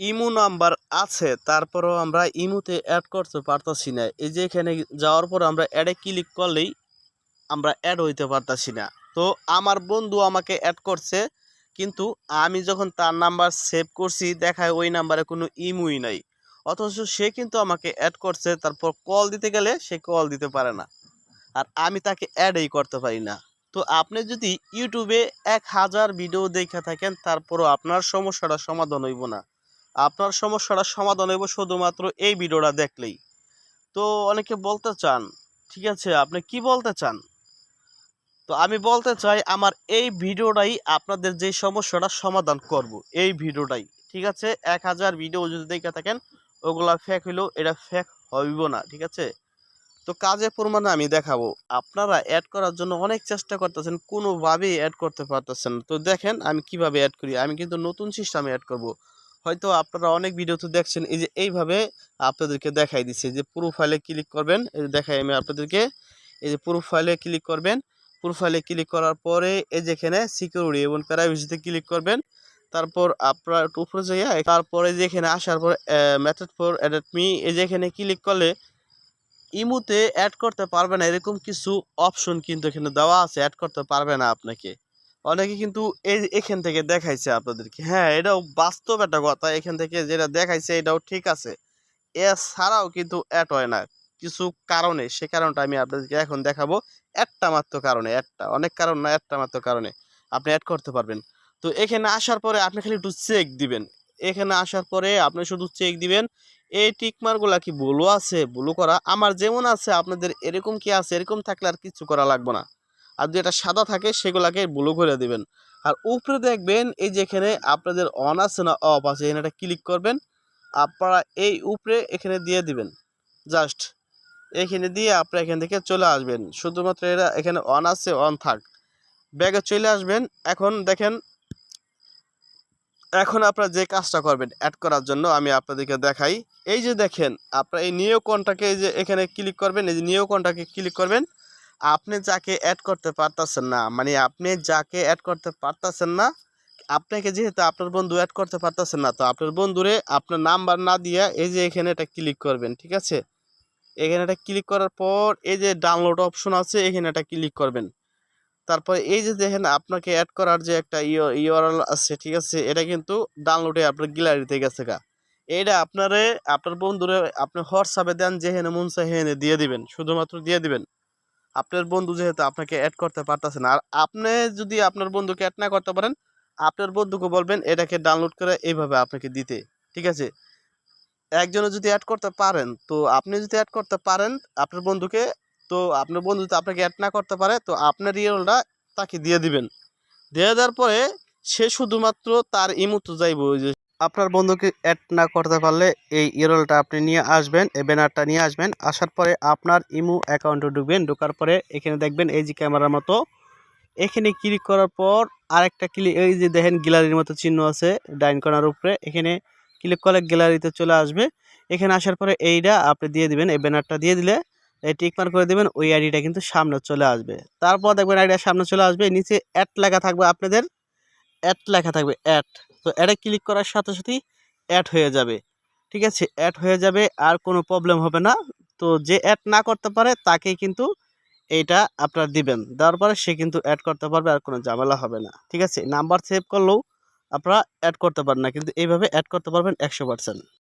Imo number আছে, তারপরেও আমরা ইমোতে অ্যাড করতে পারতাছি না। এই যে এখানে যাওয়ার পর আমরা অ্যাডে ক্লিক করলেই আমরা অ্যাড হইতে পারতাছি না। তো আমার বন্ধু আমাকে অ্যাড করছে, কিন্তু আমি যখন তার নাম্বার সেভ করছি, দেখায় ওই নাম্বারে কোনো ইমুই নাই। অথচ সে কিন্তু আমাকে অ্যাড করছে, তারপর কল দিতে গেলে সে কল দিতে পারে না। আর আমি তাকে অ্যাডই করতে পারি না। তো আপনি যদি ইউটিউবে এক হাজার ভিডিও দেখে থাকেন, তারপরও আপনার সমস্যাটা সমাধান হইব না। আপনার সমস্যাটা সমাধান হইব শুধুমাত্র এই ভিডিওটা দেখলেই। তো অনেকে বলতে চান, ঠিক আছে, আপনি কি বলতে চান? তো আমি বলতে চাই, আমার এই ভিডিওটাই আপনাদের যে সমস্যাটা সমাধান করব, এই ভিডিওটাই, ঠিক আছে? এক হাজার ভিডিও যদি দেখে থাকেন, ওগুলা ফেক হইলেও এটা ফেক হইব না, ঠিক আছে? তো কাজে প্রমাণে আমি দেখাবো, আপনারা অ্যাড করার জন্য অনেক চেষ্টা করতেছেন, কোনোভাবেই অ্যাড করতে পারতেছেন তো দেখেন আমি কীভাবে অ্যাড করি, আমি কিন্তু নতুন সিস্টেমে অ্যাড করব। হয়তো আপনারা অনেক ভিডিও তো দেখছেন, এই যে এইভাবে আপনাদেরকে দেখাই দিচ্ছে যে প্রোফাইলে ক্লিক করবেন, এই দেখাই আমি আপনাদেরকে, এই যে প্রোফাইলে ক্লিক করবেন প্রোফাইলে ক্লিক করার পরে এই যেখানে সিকিউরিটি এবং প্রাইভেসিতে ক্লিক করবেন, তারপর আপনার একটু উপরে যাইয়া, তারপরে যেখানে আসার পর মেথড ফর অ্যাডেট মি এই যেখানে ক্লিক করলে ইমুতে অ্যাড করতে পারবে না, এরকম কিছু অপশন কিন্তু এখানে দেওয়া আছে অ্যাড করতে পারবে না আপনাকে। অনেকে কিন্তু এই এখান থেকে দেখাইছে আপনাদেরকে। হ্যাঁ এটাও বাস্তব একটা কথা। এখান থেকে যেটা দেখাইছে, এটাও ঠিক আছে। এছাড়াও কিন্তু অ্যাড হয় না। কিছু কারণে, সে কারণটা আমি আপনাদেরকে এখন দেখাবো। একটা মাত্র কারণে, একটা। অনেক কারণ না, একটা মাত্র কারণে আপনি অ্যাড করতে পারবেন। তো এখানে আসার পরে আপনি খালি একটু চেক দিবেন। এখানে আসার পরে আপনি শুধু চেক দিবেন, এই টিকমারগুলা কি ভুলও আছে? ভুলও করা। আমার যেমন আছে, আপনাদের এরকম কি আছে? এরকম থাকলে আর কিছু করা লাগবে না। আর যেটা সাদা থাকে, সেগুলাকে ব্লু করে দিবেন। আর উপরে দেখবেন, এই যেখানে আপনাদের অন আছে না অফ আছে, এখানে একটা ক্লিক করবেন। আপনারা এই উপরে এখানে দিয়ে দিবেন। জাস্ট এখানে দিয়ে আপনারা এখান থেকে চলে আসবেন। শুধুমাত্র এরা এখানে অন আছে অন থাক। ব্যাগে চলে আসবেন। এখন দেখেন, এখন আপনারা যে কাজটা করবেন অ্যাড করার জন্য, আমি আপনাদেরকে দেখাই। এই যে দেখেন, আপনারা এই নিয়োগনটাকে এই যে এখানে ক্লিক করবেন, এই যে নিয়োগনটাকে ক্লিক করবেন। আপনি যাকে অ্যাড করতে পারতেছেন না মানে আপনি যাকে অ্যাড করতে পারতেছেন না, আপনাকে যেহেতু আপনার বন্ধু অ্যাড করতে পারতেছেন না, তো আপনার বন্ধুরে আপনার নাম্বার না দিয়ে এই যে এখানে এটা ক্লিক করবেন, ঠিক আছে? এখানে এটা ক্লিক করার পর এই যে ডাউনলোড অপশন আছে, এখানে এটা ক্লিক করবেন। তারপর এই যে দেখেন আপনাকে অ্যাড করার যে একটা ইউআরএল আছে, ঠিক আছে? এটা কিন্তু ডাউনলোডে আপনার গ্যালারিতে গেছে গা। এইটা আপনারে, আপনার বন্ধুরে আপনি হোয়াটসঅ্যাপে দেন, যেখানে মন চায় হেনে দিয়ে দিবেন, শুধুমাত্র দিয়ে দিবেন। আপনার বন্ধু যেহেতু আপনাকে অ্যাড করতে পারতেছে না। আর আপনি যদি আপনার বন্ধুকে অ্যাড না করতে পারেন, আপনার বন্ধুকে বলবেন এটাকে ডাউনলোড করে এইভাবে আপনাকে দিতে। ঠিক আছে? একজনে যদি অ্যাড করতে পারেন, তো আপনি যদি অ্যাড করতে পারেন আপনার বন্ধুকে, তো আপনার বন্ধু যদি আপনাকে অ্যাড না করতে পারে, তো আপনার ইয়েলটা তাকে দিয়ে দিবেন। দিয়ে দেওয়ার পরে সে শুধুমাত্র তার ইমুতো যাইব, ওই যে আপনার বন্ধুকে অ্যাড না করতে পারলে এই ইরোলটা আপনি নিয়ে আসবেন, এই ব্যানারটা নিয়ে আসবেন। আসার পরে আপনার ইমো অ্যাকাউন্টে ঢুকবেন, ঢোকার পরে এখানে দেখবেন এই যে ক্যামেরার মতো। এখানে ক্লিক করার পর আরেকটা ক্লিক এই যে দেখেন গ্যালারির মতো চিহ্ন আছে, ডাইন কর্নার উপরে। এখানে ক্লিক করলে গ্যালারিতে চলে আসবে। এখানে আসার পরে এইটা আপনি দিয়ে দিবেন, এই ব্যানারটা দিয়ে দিলে এই টিকমার করে দেবেন, ওই আইডিটা কিন্তু সামনে চলে আসবে। তারপর দেখবেন আইডিটা সামনে চলে আসবে, নিচে অ্যাড লেখা থাকবে আপনাদের অ্যাড লেখা থাকবে অ্যাড তো অ্যাডে ক্লিক করার সাথে সাথেই অ্যাড হয়ে যাবে। ঠিক আছে? অ্যাড হয়ে যাবে, আর কোনো প্রবলেম হবে না। তো যে অ্যাড না করতে পারে, তাকেই কিন্তু এইটা আপনার দিবেন। দেওয়ার পরে সে কিন্তু অ্যাড করতে পারবে, আর কোনো ঝামেলা হবে না। ঠিক আছে? নাম্বার সেভ করলেও আপনারা অ্যাড করতে পারেন না, কিন্তু এইভাবে অ্যাড করতে পারবেন একশো পার্সেন্ট